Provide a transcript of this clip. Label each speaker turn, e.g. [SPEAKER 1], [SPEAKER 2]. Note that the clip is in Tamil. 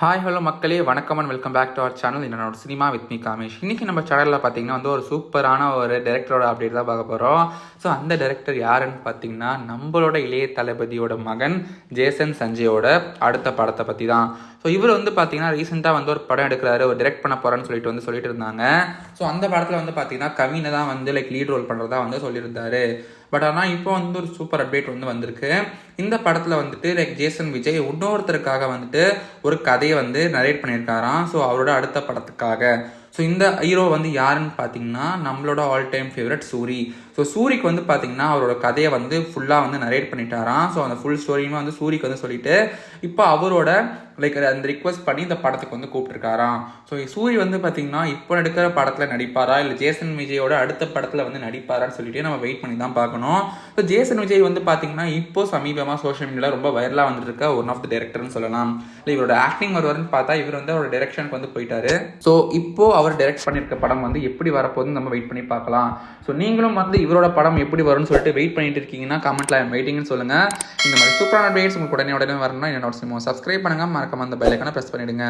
[SPEAKER 1] ஹாய் ஹலோ மக்களே. வணக்கம் and welcome back to our channel என்னோட சினிமா வித் மீ காமேஷ். இன்றைக்கி நம்ம சேனலில் பார்த்தீங்கன்னா வந்து ஒரு சூப்பரான ஒரு டேரக்டரோட அப்டேட் தான் பார்க்க போகிறோம் ஸோ அந்த டேரக்டர் யாருன்னு பார்த்தீங்கன்னா நம்மளோட இளைய தளபதியோட மகன் ஜேசன் சஞ்சயோட அடுத்த படத்தை பற்றி தான் ஸோ இவர் வந்து பார்த்தீங்கன்னா ரீசெண்டாக வந்து ஒரு படம் எடுக்கிறாரு. ஒரு direct பண்ண போகிறேன்னு சொல்லிட்டு வந்து சொல்லிட்டு இருந்தாங்க. ஸோ அந்த படத்தில் வந்து பார்த்தீங்கன்னா கவினை தான் வந்து லைக் லீட் ரோல் பண்ணுறதா வந்து சொல்லியிருந்தாரு. பட் ஆனால் இப்போ வந்து ஒரு சூப்பர் அப்டேட் வந்து வந்திருக்கு. இந்த படத்தில் வந்துட்டு லைக் ஜேசன் விஜய் இன்னொருத்தருக்காக வந்துட்டு ஒரு கதையை வந்து நரேட் பண்ணியிருக்காராம். ஸோ அவரோட அடுத்த படத்துக்காக. ஸோ இந்த ஹீரோ வந்து யாருன்னு பார்த்தீங்கன்னா நம்மளோட all time favourite Soori. So சூரிக்கு வந்து பார்த்தீங்கன்னா அவரோட கதையை வந்து ஃபுல்லாக வந்து நரேட் பண்ணிட்டாராம். ஸோ அந்த ஃபுல் ஸ்டோரியுமே வந்து சூரிக்கு வந்து சொல்லிட்டு இப்போ அவரோட லைக் அந்த ரிக்வஸ்ட் பண்ணி இந்த படத்துக்கு வந்து கூப்பிட்டுருக்காராம். ஸோ சூரி வந்து பார்த்தீங்கன்னா இப்போ நடிக்கிற படத்தில் நடிப்பாரா? இல்லை ஜேசன் விஜயோட அடுத்த படத்தில் வந்து நடிப்பாரான்னு சொல்லிட்டு நம்ம வெயிட் பண்ணி தான் பார்க்கணும். ஸோ ஜேசன் விஜய் வந்து பார்த்தீங்கன்னா இப்போ சமீபமாக சோஷியல் மீடியாவில் ரொம்ப வைரலாக வந்துருக்க ஒன் ஆஃப் த டேரக்டர்னு சொல்லலாம். இல்லை இவரோட ஆக்டிங் வருவாருன்னு பார்த்தா இவர் வந்து அவரோட டேரக்ஷனுக்கு வந்து போயிட்டாரு. ஸோ இப்போ அவர் டைரக்ட் பண்ணியிருக்க படம் வந்து எப்படி வரப்போகுதுன்னு நம்ம வெயிட் பண்ணி பார்க்கலாம். ஸோ நீங்களும் வந்து இவரோட படம் எப்படி வரும்னு சொல்லிட்டு வெயிட் பண்ணிட்டு இருக்கீங்கன்னா கமெண்ட்ல வெயிட்டிங்னு சொல்லுங்கள் இந்த மாதிரி சூப்பரான அப்டேட்ஸ் உங்களுக்கு உடனே உடனே வரணும்னா என்னோட சினிமா சப்ஸ்கிரைப் பண்ணுங்க. மறக்காம அந்த பெல் ஐக்கான ப்ரெஸ் பண்ணிடுங்க.